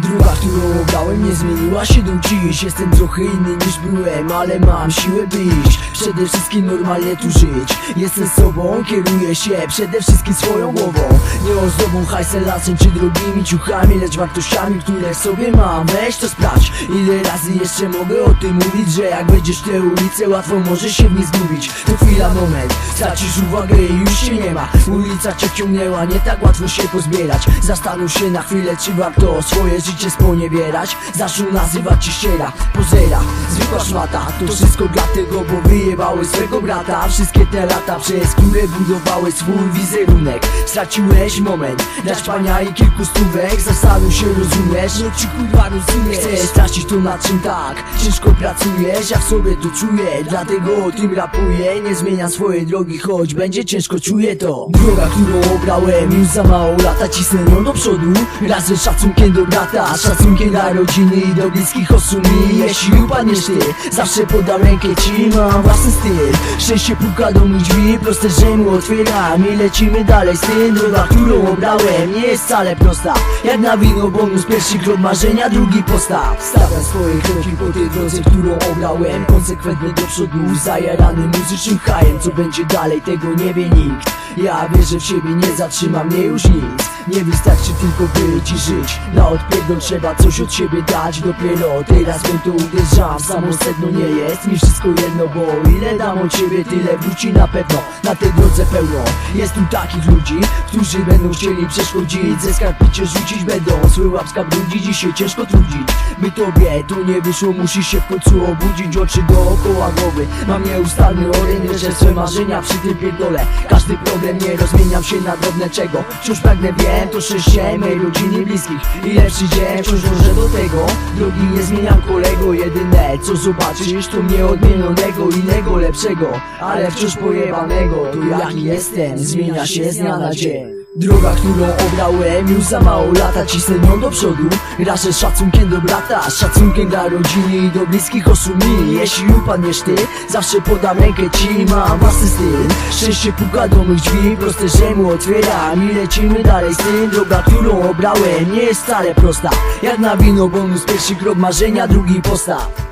Droga, którą obrałem nie zmieniła się do dziś. Jestem trochę inny niż byłem, ale mam siłę by iść Przede wszystkim normalnie tu żyć. Jestem sobą, kieruję się przede wszystkim swoją głową. Nie ozdobą hajsem, lasem czy drogimi ciuchami Lecz wartościami, które sobie mam. Weź to sprawdź, ile razy jeszcze mogę o tym mówić Że jak będziesz w tę ulicę, łatwo możesz się w niej zgubić. To chwila, moment, stracisz uwagę i już się nie ma. Ulica cię wciągnęła, nie tak łatwo się pozbierać. Zastanów się na chwilę, czy warto swoje życie sponiewierać Zaczął nazywać ci ściera, pozera, zwykła szmata To wszystko dlatego, bo wyjebały swego brata. Wszystkie te lata, przez które budowałeś swój wizerunek. Straciłeś moment, dać pania i kilku stówek. Zastanów się, rozumiesz? No czy kurwa rozumiesz? Chcesz stracić to na czym tak Ciężko pracujesz, ja w sobie to czuję. Dlatego o tym rapuję Nie zmieniam swojej drogi, choć będzie ciężko, czuję to. Droga, którą obrałem już za mało lata Cisnę ją do przodu. Razem z szacunkiem do brata Szacunkiem dla rodziny i do bliskich osób. Mi Jeśli upadniesz ty, zawsze podam rękę ci Mam własny styl. Szczęście puka do moich drzwi Proste, że mu otwieram I lecimy dalej z tym Droga, którą obrałem Nie jest wcale prosta. Jak na wino bonus Pierwszy krok marzenia, drugi postaw. Stawiam swoje kroki po tej drodze, którą obrałem Konsekwentnie do przodu Zajarany muzycznym hajem Co będzie dalej, tego nie wie nikt Ja wierzę w siebie, nie zatrzyma mnie już nic. Nie wystarczy tylko być i żyć. Na odpierdol trzeba coś od siebie dać. Dopiero teraz bym to uderzam. Samo sedno nie jest mi wszystko jedno Bo ile dam od ciebie tyle wróci na pewno. Na tej drodze pełno. Jest tu takich ludzi, którzy będą chcieli przeszkodzić. Ze skarpicie rzucić będą. Swój łapska brudzi, dziś się ciężko trudzić. By tobie to nie wyszło, musisz się w końcu obudzić. Oczy dookoła głowy. Mam nieustanny oręż, że swe marzenia przy tym pierdolę. Każdy problem nie rozmieniam się na drobne czego. Wciąż pragnę wiem, to szczęście mej rodziny bliskich Ile przyjdzie, wciąż dążę do tego. Drogi nie zmieniam kolego, jedyne co zobaczysz To mnie odmienionego, innego, lepszego. Ale wciąż pojebanego, to jaki jestem. Zmienia się z dnia na dzień Droga, którą obrałem już za mało lata. Cisnę nią do przodu Rażę szacunkiem do brata. Szacunkiem dla rodziny i do bliskich osób mi. Jeśli upadniesz ty, zawsze podam rękę ci. Mam własny styl Szczęście puka do moich drzwi. Proste, że mu otwieram I lecimy dalej. Z tym Droga, którą obrałem nie jest wcale prosta. Jak na wino bonus Pierwszy krok marzenia, drugi postaw